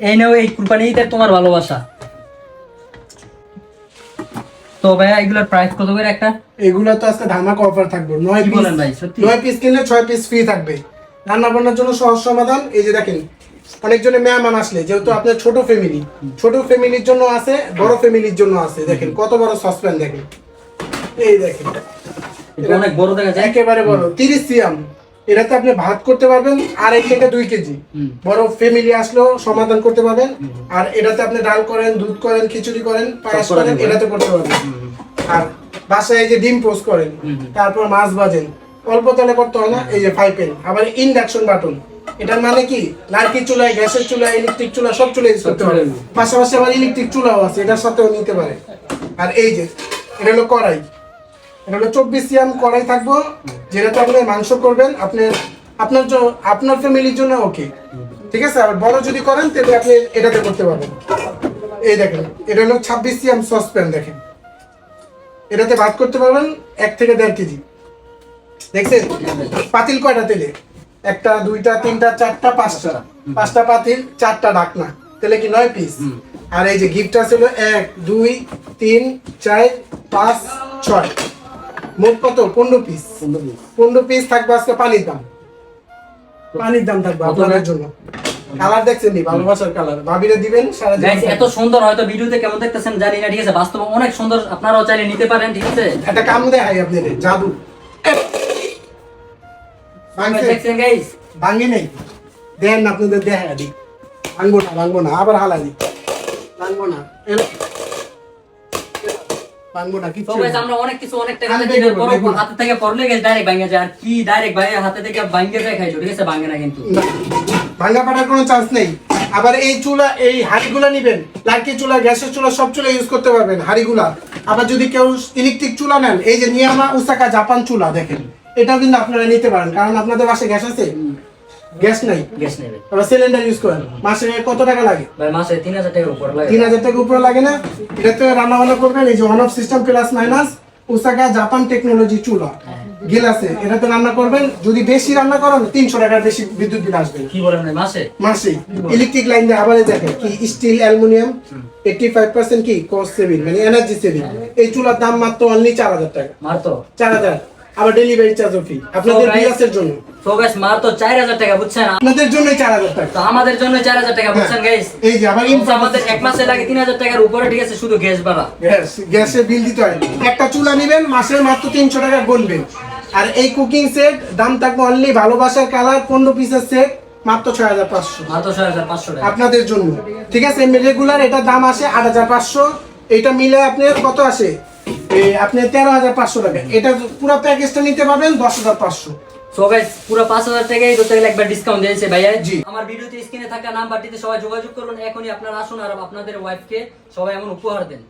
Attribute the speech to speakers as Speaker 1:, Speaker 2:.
Speaker 1: এই নাও এই কুরবানি ঈদের তোমার ভালোবাসা। তো এগুলোর প্রাইস কত করে একটা?
Speaker 2: এগুলো তো আজকে ধামাকা অফার থাকবে। নয়
Speaker 1: কি বলেন ভাই, সত্যি?
Speaker 2: নয় পিস কিনলে ছয় পিস ফ্রি থাকবে। রান্না বান্নার জন্য সহজ সমাধান এই যে দেখেন অনেকজনে মেহমান আসলে যেহেতু আপনার ছোট ফ্যামিলি ছোট ফ্যামিলির জন্য আছে বড় ফ্যামিলির জন্য আছে। দেখেন কত বড় সসপ্যান দেখেন। এই দেখেন।
Speaker 1: অনেক বড় দেখা যায়।
Speaker 2: একেবারে বড় তিরিশ সিয়াম এটাতে আপনি ভাত করতে পারবেন আড়াই থেকে দুই কেজি। বড় ফ্যামিলি আসলেও সমাধান করতে পারবেন আর এটাতে আপনি ডাল করেন দুধ করেন খিচুড়ি করেন পায়েস করেন এটাতে করতে পারবেন। আর বাসায় এই যে ডিম পোস্ট করেন। তারপর মাছ ভাজেন। অল্প তেলে করতে হয় না এই যে ফ্রাই প্যান আবার ইন্ডাকশন বাটন এটার মানে কি? লার্কি চুলায় গ্যাসের চুলা ইলেকট্রিক চুলা সব চুলা ইউজ করতে পারেন। পাশাপাশি আবার ইলেকট্রিক চুলাও আছে এটার সাথেও নিতে পারে। আর এই যে এটা হলো কড়াই। এটা হলো চব্বিশ সিয়াম কড়াই থাকব যেটাতে আপনি মাংস করবেন আপনার আপনার আপনার ফ্যামিলির জন্য ওকে ঠিক আছে? আর বড় যদি করেন, তাহলে আপনি এটাতে করতে পারবেন। এই দেখেন, এটা হলো ছাব্বিশ সিয়াম সসপ্যান, দেখেন। এটাতে ভাত করতে পারবেন এক থেকে দেড় কেজি। দেখছেন? পাতিল কয়টা তেলে? একটা, দুইটা, তিনটা, চারটা, পাঁচটা। পাঁচটা পাতিল, চারটা ঢাকনা। তেলে কি নয় পিস আর এই যে গিফট ছিল এক, দুই, তিন, চার, পাঁচ, ছয়। মোট কত? পনেরো পিস পনেরো পিস থাকবে আজকে পানির দাম। পানির দাম থাকবে আপনাদের জন্য। কালার দেখছেন নি? ভালোবাসার কালার। ভাবিরে দিবেন সারা
Speaker 1: এত সুন্দর হয়তো ভিডিওতে কেমন দেখতেছেন জানি না ঠিক আছে? বাস্তবে অনেক সুন্দর আপনারাও চাইলে নিতে পারেন ঠিক আছে?
Speaker 2: একটা কাম দেখাই আপনাদের জাদু।
Speaker 1: দেখছেন গাইস
Speaker 2: ভাঙে নেই। দেন আপনাদের দেখা দিই। ভাঙবো না ভাঙবো না আবার হালা দিই। ভাঙবো না। ভাঙবো না
Speaker 1: তো
Speaker 2: কিচ্ছু
Speaker 1: guys,
Speaker 2: না।
Speaker 1: আমরা অনেক কিছু অনেক টাকা
Speaker 2: আমি
Speaker 1: দিয়ে
Speaker 2: দেখব,
Speaker 1: বড়
Speaker 2: দেখব।
Speaker 1: হাতে থেকে পড়লে গেছে ডাইরেক্ট ভাঙে যায়। আর কি ডাইরেক্ট ভাই হাতে থেকে ভাঙে যায় খাইছো ঠিক আছে? ভাঙে না কিন্তু।
Speaker 2: ভাঙা ফাটার কোনো চান্স নেই। আবার এই চুলা এই হাড়িগুলা নিবেন লার্কি চুলা গ্যাসের চুলা সব চুলা ইউজ করতে পারবেন হাড়িগুলা। আবার যদি কেউ ইলেকট্রিক চুলা নেন এই যে নিয়ামা উসাকা জাপান চুলা দেখেন এটাও কিন্তু আপনারা নিতে পারেন কারণ আপনাদের বাসায় গ্যাস আছে। গ্যাস নাই?
Speaker 1: গ্যাস
Speaker 2: সিলিন্ডার ইউজ করেন। মাসে কত টাকা লাগে?
Speaker 1: ভাই মাসে উপর লাগে।
Speaker 2: টাকা উপরে লাগে না? এটাতে রান্না বান্না করবেন এই যে on off system plus minus Osaka Japan technology চুলা। এটাতে রান্না করবেন। যদি বেশি রান্না করেন তিনশো টাকার বেশি বিদ্যুৎ বিল আসবে।
Speaker 1: কি বলেন মাসে?
Speaker 2: মাসে। ইলেকট্রিক লাইন দিয়ে আবার দেখেন কি steel aluminium eighty five percent কি কস্ট সেভিং মানে এনার্জি সেভিং এই চুলার দাম মাত্র অনলি চার হাজার টাকা।
Speaker 1: তো
Speaker 2: চার হাজার। আবার ডেলিভারি চার্জও ফ্রি আপনাদের বিলাসের জন্য।
Speaker 1: তো গাইস মার তো চার হাজার টাকা বুঝছেন?
Speaker 2: আপনাদের চার হাজার টাকা।
Speaker 1: তো আমাদের জন্য চার হাজার টাকা বুঝছেন গাইস
Speaker 2: এই যে আবার
Speaker 1: আমাদের এক মাসে লাগে তিন হাজার টাকার উপরে ঠিক আছে শুধু গ্যাস ভাড়া
Speaker 2: গ্যাস গ্যাসের বিল দিতে হয়। একটা চুলা নেবেন মাসের মাত্র তিনশো টাকা গুনবেন। আর এই কুকিং সেট দাম থাকবে অনলি ভালোবাসার কালার পনেরো পিসের সেট মাত্র ছয় হাজার পাঁচশো।
Speaker 1: মাত্র ছয় হাজার পাঁচশো টাকা।
Speaker 2: আপনাদের জন্য। ঠিক আছে রেগুলার এটার দাম আসে আট হাজার পাঁচশো। এটা মিলে আপনার কত আসে? আপনি তেরো হাজার পাঁচশো টাকা। এটা পুরো প্যাকেজটা নিতে পারবেন দশ হাজার পাঁচশো।
Speaker 1: সো গাইস পুরো পাঁচ হাজার টাকাই ধরতে গেলে একবার ডিসকাউন্ট দিয়েছে ভাইয়া
Speaker 2: জি।
Speaker 1: আমার ভিডিওতে স্ক্রিনে থাকা নাম্বারটিতে সবাই যোগাযোগ করুন এখনই আপনারা আসুন আর আপনাদের ওয়াইফকে সবাই এমন উপহার দেন